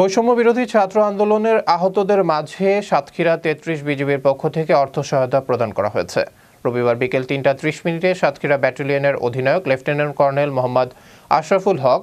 বৈষম্য বিরোধী ছাত্র আন্দোলনের আহতদের মাঝে সাতক্ষীরা তেত্রিশ বিজিবির পক্ষ থেকে অর্থ সহায়তা প্রদান করা হয়েছে। রবিবার বিকেল তিনটা ত্রিশ মিনিটে সাতক্ষীরা ব্যাটালিয়নের অধিনায়ক lieutenant colonel Mohammad Ashraful Haque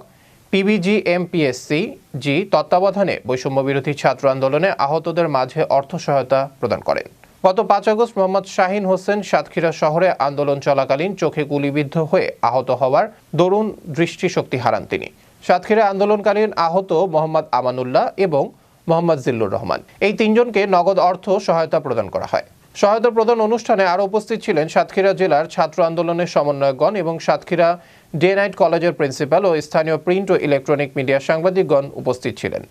PBG MPSC G তত্ত্বাবধানে বৈষম্য বিরোধী ছাত্র আন্দোলনে আহতদের মাঝে অর্থ সহায়তা প্রদান করেন। গত পাঁচ আগস্ট মোহাম্মদ শাহিন হোসেন সাতক্ষীরা শহরে আন্দোলন চলাকালীন চোখে গুলিবিদ্ধ হয়ে আহত হওয়ার দরুণ দৃষ্টিশক্তি হারান তিনি। সাতক্ষীরা আন্দোলনকালীন আহত মোহাম্মদ আমানুল্লাহ এবং মোহাম্মদ জিল্লুর রহমান। এই তিনজনকে নগদ অর্থ সহায়তা প্রদান করা হয়। সহায়তা প্রদান অনুষ্ঠানে আরও উপস্থিত ছিলেন সাতক্ষীরা জেলার ছাত্র আন্দোলনের সমন্বয়কগণ এবং সাতক্ষীরা ডে নাইট কলেজের প্রিন্সিপাল ও স্থানীয় প্রিন্ট ও ইলেকট্রনিক মিডিয়া সাংবাদিকগণ উপস্থিত ছিলেন।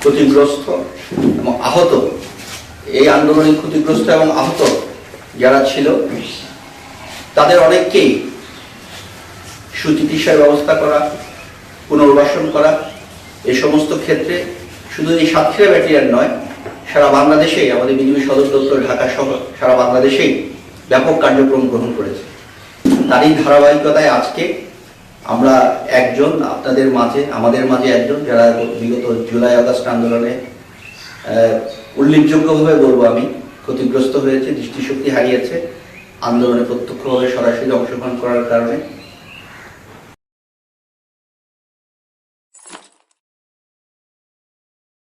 ক্ষতিগ্রস্ত এবং আহত, এই আন্দোলনে ক্ষতিগ্রস্ত এবং আহত যারা ছিল, তাদের অনেককেই সুচিকিৎসার ব্যবস্থা করা পুনর্বাসন করা, এই সমস্ত ক্ষেত্রে শুধু এই সাতক্ষীরা ব্যাটালিয়ান নয়, সারা বাংলাদেশেই আমাদের বিজেপি সদর দপ্তর ঢাকা সহ সারা বাংলাদেশেই ব্যাপক কার্যক্রম গ্রহণ করেছে। তারই ধারাবাহিকতায় আজকে আমরা একজন, আপনাদের মাঝে, আমাদের মাঝে একজন, যারা বিগত জুলাই আগস্ট আন্দোলনে উল্লেখযোগ্যভাবে বলব আমি, ক্ষতিগ্রস্ত হয়েছে, দৃষ্টিশক্তি হারিয়েছে, আন্দোলনে প্রত্যক্ষভাবে সরাসরি অংশগ্রহণ করার কারণে।